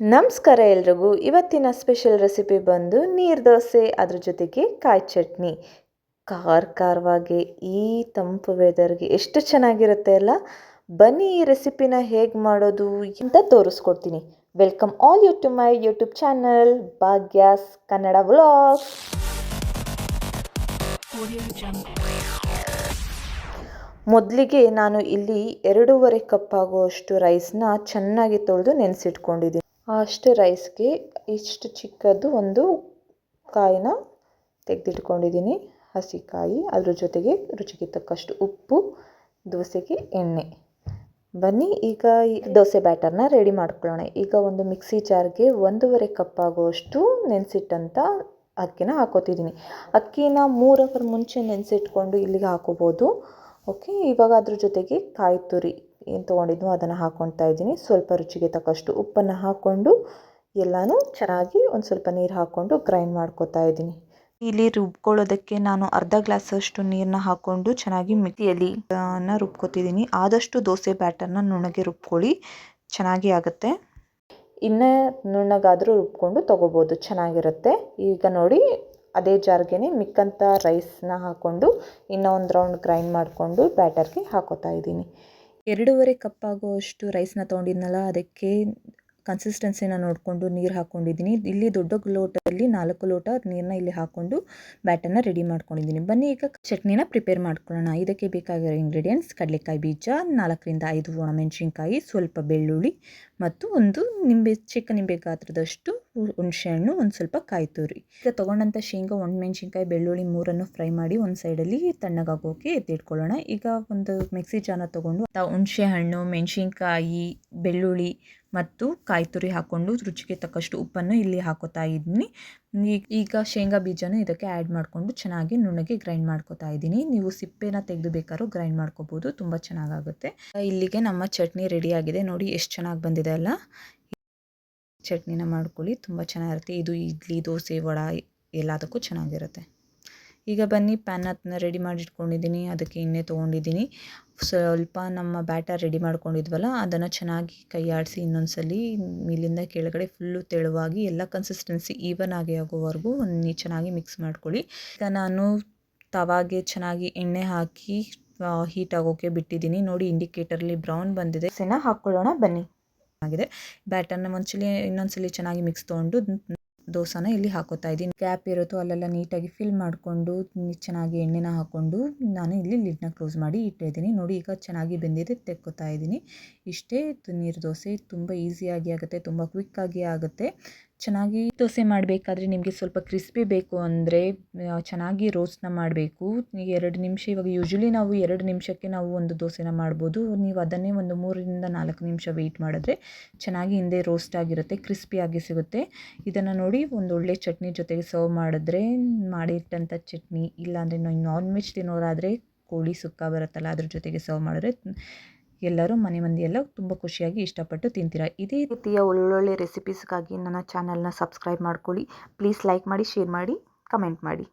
ನಮಸ್ಕಾರ ಎಲ್ರಿಗೂ. ಇವತ್ತಿನ ಸ್ಪೆಷಲ್ ರೆಸಿಪಿ ಬಂದು ನೀರು ದೋಸೆ, ಅದ್ರ ಜೊತೆಗೆ ಕಾಯಿ ಚಟ್ನಿ. ಖಾರ ಖಾರವಾಗಿ ಈ ತಂಪು ವೆದರ್ಗೆ ಎಷ್ಟು ಚೆನ್ನಾಗಿರುತ್ತೆ ಅಲ್ಲ? ಬನ್ನಿ ಈ ರೆಸಿಪಿನ ಹೇಗೆ ಮಾಡೋದು ಅಂತ ತೋರಿಸ್ಕೊಡ್ತೀನಿ. Welcome all you to my YouTube channel Bhagya's Kannada vlogs ಮೊದಲಿಗೆ ನಾನು ಇಲ್ಲಿ ಎರಡೂವರೆ ಕಪ್ ಆಗುವಷ್ಟು ರೈಸ್ನ ಚೆನ್ನಾಗಿ ತೊಳೆದು ನೆನೆಸಿಟ್ಕೊಂಡಿದ್ದೀನಿ. ಅಷ್ಟು ರೈಸ್ಗೆ ಇಷ್ಟು ಚಿಕ್ಕದು ಒಂದು ಕಾಯಿನ ತೆಗೆದಿಟ್ಕೊಂಡಿದ್ದೀನಿ. ಹಸಿಕಾಯಿ, ಅದ್ರ ಜೊತೆಗೆ ರುಚಿಗೆ ತಕ್ಕಷ್ಟು ಉಪ್ಪು, ದೋಸೆಗೆ ಎಣ್ಣೆ. ಬನ್ನಿ, ಈಗ ಈ ದೋಸೆ ಬ್ಯಾಟರ್ನ ರೆಡಿ ಮಾಡ್ಕೊಳ್ಳೋಣ. ಈಗ ಒಂದು ಮಿಕ್ಸಿ ಜಾರ್ಗೆ ಒಂದೂವರೆ ಕಪ್ ಆಗುವಷ್ಟು ನೆನೆಸಿಟ್ಟಂಥ ಅಕ್ಕಿನ ಹಾಕೋತಿದ್ದೀನಿ ಅಕ್ಕಿನ ಮೂರು ಮುಂಚೆ ನೆನೆಸಿಟ್ಕೊಂಡು ಇಲ್ಲಿಗೆ ಹಾಕೋಬೋದು. ಓಕೆ, ಇವಾಗ ಅದ್ರ ಜೊತೆಗೆ ಕಾಯಿ ತುರಿ ಏನು ತೊಗೊಂಡಿದ್ನೋ ಅದನ್ನು ಹಾಕ್ಕೊಳ್ತಾ ಇದ್ದೀನಿ. ಸ್ವಲ್ಪ ರುಚಿಗೆ ತಕ್ಕಷ್ಟು ಉಪ್ಪನ್ನು ಹಾಕ್ಕೊಂಡು ಎಲ್ಲನೂ ಚೆನ್ನಾಗಿ ಒಂದು ಸ್ವಲ್ಪ ನೀರು ಹಾಕ್ಕೊಂಡು ಗ್ರೈಂಡ್ ಮಾಡ್ಕೋತಾ ಇದ್ದೀನಿ. ಇಲ್ಲಿ ರುಬ್ಕೊಳ್ಳೋದಕ್ಕೆ ನಾನು ಅರ್ಧ ಗ್ಲಾಸಷ್ಟು ನೀರನ್ನ ಹಾಕ್ಕೊಂಡು ಚೆನ್ನಾಗಿ ಮಿತಿಯಲ್ಲಿ ರುಬ್ಕೋತಿದ್ದೀನಿ. ಆದಷ್ಟು ದೋಸೆ ಬ್ಯಾಟರ್ನ ನುಣ್ಣಗೆ ರುಬ್ಕೊಳ್ಳಿ, ಚೆನ್ನಾಗಿ ಆಗುತ್ತೆ. ಇನ್ನೂ ನುಣ್ಣಗಾದರೂ ರುಬ್ಕೊಂಡು ತೊಗೋಬೋದು, ಚೆನ್ನಾಗಿರುತ್ತೆ. ಈಗ ನೋಡಿ ಅದೇ ಜಾರ್ಗೆ ಮಿಕ್ಕಂಥ ರೈಸ್ನ ಹಾಕ್ಕೊಂಡು ಇನ್ನೂ ಒಂದು ರೌಂಡ್ ಗ್ರೈಂಡ್ ಮಾಡಿಕೊಂಡು ಬ್ಯಾಟರ್ಗೆ ಹಾಕೋತಾ ಇದ್ದೀನಿ. ಎರಡೂವರೆ ಕಪ್ ಆಗುವಷ್ಟು ರೈಸ್ನ ತೊಗೊಂಡಿದ್ನಲ್ಲ, ಅದಕ್ಕೆ ಕನ್ಸಿಸ್ಟೆನ್ಸಿನ ನೋಡಿಕೊಂಡು ನೀರು ಹಾಕ್ಕೊಂಡಿದ್ದೀನಿ ಇಲ್ಲಿ ದೊಡ್ಡ ಲೋಟದಲ್ಲಿ ನಾಲ್ಕು ಲೋಟ ನೀರನ್ನ ಇಲ್ಲಿ ಹಾಕ್ಕೊಂಡು ಬ್ಯಾಟರ್ನ ರೆಡಿ ಮಾಡ್ಕೊಂಡಿದ್ದೀನಿ. ಬನ್ನಿ, ಈಗ ಚಟ್ನಿನ ಪ್ರಿಪೇರ್ ಮಾಡ್ಕೊಳ್ಳೋಣ. ಇದಕ್ಕೆ ಬೇಕಾಗಿರೋ ಇಂಗ್ರೀಡಿಯೆಂಟ್ಸ್ ಕಡಲೆಕಾಯಿ ಬೀಜ, ನಾಲ್ಕರಿಂದ ಐದು ಒಣಮೆಣಸಿನ್ಕಾಯಿ, ಸ್ವಲ್ಪ ಬೆಳ್ಳುಳ್ಳಿ ಮತ್ತು ಒಂದು ನಿಂಬೆ ಚಿಕ್ಕ ನಿಂಬೆ ಗಾತ್ರದಷ್ಟು ಹುಣಸೆಹಣ್ಣು ಒಂದು ಸ್ವಲ್ಪ ಕಾಯಿ ತುರಿ. ಈಗ ತೊಗೊಂಡಂಥ ಶೇಂಗಾ ಒಣಮೆಣಸಿನ್ಕಾಯಿ ಬೆಳ್ಳುಳ್ಳಿ ಮೂರನ್ನು ಫ್ರೈ ಮಾಡಿ ಒಂದು ಸೈಡಲ್ಲಿ ತಣ್ಣಗಾಗೋಕೆ ಎತ್ತಿಟ್ಕೊಳ್ಳೋಣ ಈಗ ಒಂದು ಮಿಕ್ಸಿ ಜಾನ ತೊಗೊಂಡು ಹುಣಸೆ ಹಣ್ಣು, ಮೆಣಸಿನ್ಕಾಯಿ, ಬೆಳ್ಳುಳ್ಳಿ ಮತ್ತು ಕಾಯಿ ತುರಿ ಹಾಕ್ಕೊಂಡು ರುಚಿಗೆ ತಕ್ಕಷ್ಟು ಉಪ್ಪನ್ನು ಇಲ್ಲಿ ಹಾಕೋತಾ ಇದ್ದೀನಿ. ಈಗ ಶೇಂಗಾ ಬೀಜನೂ ಇದಕ್ಕೆ ಆ್ಯಡ್ ಮಾಡಿಕೊಂಡು ಚೆನ್ನಾಗಿ ನುಣ್ಣಗೆ ಗ್ರೈಂಡ್ ಮಾಡ್ಕೋತಾ ಇದ್ದೀನಿ. ನೀವು ಸಿಪ್ಪೆನ ತೆಗೆದು ಬೇಕಾದ್ರೂ ಗ್ರೈಂಡ್ ಮಾಡ್ಕೋಬೋದು, ತುಂಬ ಚೆನ್ನಾಗಾಗುತ್ತೆ. ಇಲ್ಲಿಗೆ ನಮ್ಮ ಚಟ್ನಿ ರೆಡಿಯಾಗಿದೆ ನೋಡಿ, ಎಷ್ಟು ಚೆನ್ನಾಗಿ ಬಂದಿದೆ ಅಲ್ಲ? ಚಟ್ನಿನ ಮಾಡ್ಕೊಳ್ಳಿ, ತುಂಬ ಚೆನ್ನಾಗಿರುತ್ತೆ. ಇದು ಇಡ್ಲಿ, ದೋಸೆ, ವಡ ಎಲ್ಲದಕ್ಕೂ ಚೆನ್ನಾಗಿರುತ್ತೆ. ಈಗ ಬನ್ನಿ ಪ್ಯಾನ್ ಅದನ್ನ ರೆಡಿ ಮಾಡಿ ಇಟ್ಕೊಂಡಿದ್ದೀನಿ ಅದಕ್ಕೆ ಎಣ್ಣೆ ತೊಗೊಂಡಿದ್ದೀನಿ. ಸ್ವಲ್ಪ ನಮ್ಮ ಬ್ಯಾಟರ್ ರೆಡಿ ಮಾಡ್ಕೊಂಡಿದ್ವಲ್ಲ, ಅದನ್ನು ಚೆನ್ನಾಗಿ ಕೈ ಆಡಿಸಿ ಇನ್ನೊಂದ್ಸಲಿ ಮೇಲಿಂದ ಕೆಳಗಡೆ ಫುಲ್ಲು ತೆಳುವಾಗಿ ಎಲ್ಲ ಕನ್ಸಿಸ್ಟೆನ್ಸಿ ಈವನ್ ಆಗಿ ಆಗೋವರೆಗೂ ಒಂದು ಚೆನ್ನಾಗಿ ಮಿಕ್ಸ್ ಮಾಡ್ಕೊಳ್ಳಿ. ಈಗ ನಾನು ತವಾಗೆ ಚೆನ್ನಾಗಿ ಎಣ್ಣೆ ಹಾಕಿ ಹೀಟ್ ಆಗೋಕೆ ಬಿಟ್ಟಿದ್ದೀನಿ. ನೋಡಿ ಇಂಡಿಕೇಟರ್ಲಿ ಬ್ರೌನ್ ಬಂದಿದೆ. ಸೆನ ಹಾಕ್ಕೊಳ್ಳೋಣ, ಬನ್ನಿ. ಆಗಿದೆ. ಬ್ಯಾಟರ್ನ ಒಂದ್ಸಲಿ, ಇನ್ನೊಂದ್ಸಲಿ ಚೆನ್ನಾಗಿ ಮಿಕ್ಸ್ ತೊಗೊಂಡು ದೋಸೆನ ಇಲ್ಲಿ ಹಾಕೋತಾ ಇದ್ದೀನಿ. ಕ್ಯಾಪ್ ಇರುತ್ತೋ ಅಲ್ಲೆಲ್ಲ ನೀಟಾಗಿ ಫಿಲ್ ಮಾಡಿಕೊಂಡು, ಚೆನ್ನಾಗಿ ಎಣ್ಣೆನ ಹಾಕ್ಕೊಂಡು ನಾನು ಇಲ್ಲಿ ಲಿಡ್ನ ಕ್ಲೋಸ್ ಮಾಡಿ ಇಟ್ಟಿದ್ದೀನಿ ನೋಡಿ, ಈಗ ಚೆನ್ನಾಗಿ ಬೆಂದಿದೆ, ತೆಕ್ಕೋತಾ ಇದ್ದೀನಿ. ಇಷ್ಟೇ, ನೀರು ದೋಸೆ ತುಂಬ ಈಸಿಯಾಗಿ ಆಗುತ್ತೆ, ತುಂಬ ಕ್ವಿಕ್ಕಾಗಿ ಆಗುತ್ತೆ. ಚೆನ್ನಾಗಿ ದೋಸೆ ಮಾಡಬೇಕಾದ್ರೆ ನಿಮಗೆ ಸ್ವಲ್ಪ ಕ್ರಿಸ್ಪಿ ಬೇಕು ಅಂದರೆ ಚೆನ್ನಾಗಿ ರೋಸ್ಟ್ನ ಮಾಡಬೇಕು. ಎರಡು ನಿಮಿಷ, ಇವಾಗ ಯೂಶ್ವಲಿ ನಾವು ಎರಡು ನಿಮಿಷಕ್ಕೆ ನಾವು ಒಂದು ದೋಸೆನ ಮಾಡ್ಬೋದು. ನೀವು ಅದನ್ನೇ ಒಂದು ಮೂರರಿಂದ ನಾಲ್ಕು ನಿಮಿಷ ವೆಯ್ಟ್ ಮಾಡಿದ್ರೆ ಚೆನ್ನಾಗಿ ಹಿಂದೆ ರೋಸ್ಟ್ ಆಗಿರುತ್ತೆ ಕ್ರಿಸ್ಪಿಯಾಗಿ ಸಿಗುತ್ತೆ. ಇದನ್ನು ನೋಡಿ ಒಂದು ಒಳ್ಳೆ ಚಟ್ನಿ ಜೊತೆಗೆ ಸರ್ವ್ ಮಾಡಿದ್ರೆ ಮಾಡಿಟ್ಟಂಥ ಚಟ್ನಿ, ಇಲ್ಲಾಂದರೆ ನಾನ್ ವೆಜ್ ತಿನ್ನೋರಾದರೆ ಕೋಳಿ ಸುಕ್ಕ ಬರುತ್ತಲ್ಲ, ಅದ್ರ ಜೊತೆಗೆ ಸರ್ವ್ ಮಾಡಿದ್ರೆ ಎಲ್ಲರೂ ಮನೆ ಮಂದಿ ಎಲ್ಲ ತುಂಬ ಖುಷಿಯಾಗಿ ಇಷ್ಟಪಟ್ಟು ತಿಂತೀರಾ. ಇದೇ ರೀತಿಯ ಒಳ್ಳೊಳ್ಳೆ ರೆಸಿಪೀಸ್ಗಾಗಿ ನನ್ನ ಚಾನಲ್ನ ಸಬ್ಸ್ಕ್ರೈಬ್ ಮಾಡ್ಕೊಳ್ಳಿ. ಪ್ಲೀಸ್ ಲೈಕ್ ಮಾಡಿ ಶೇರ್ ಮಾಡಿ ಕಮೆಂಟ್ ಮಾಡಿ.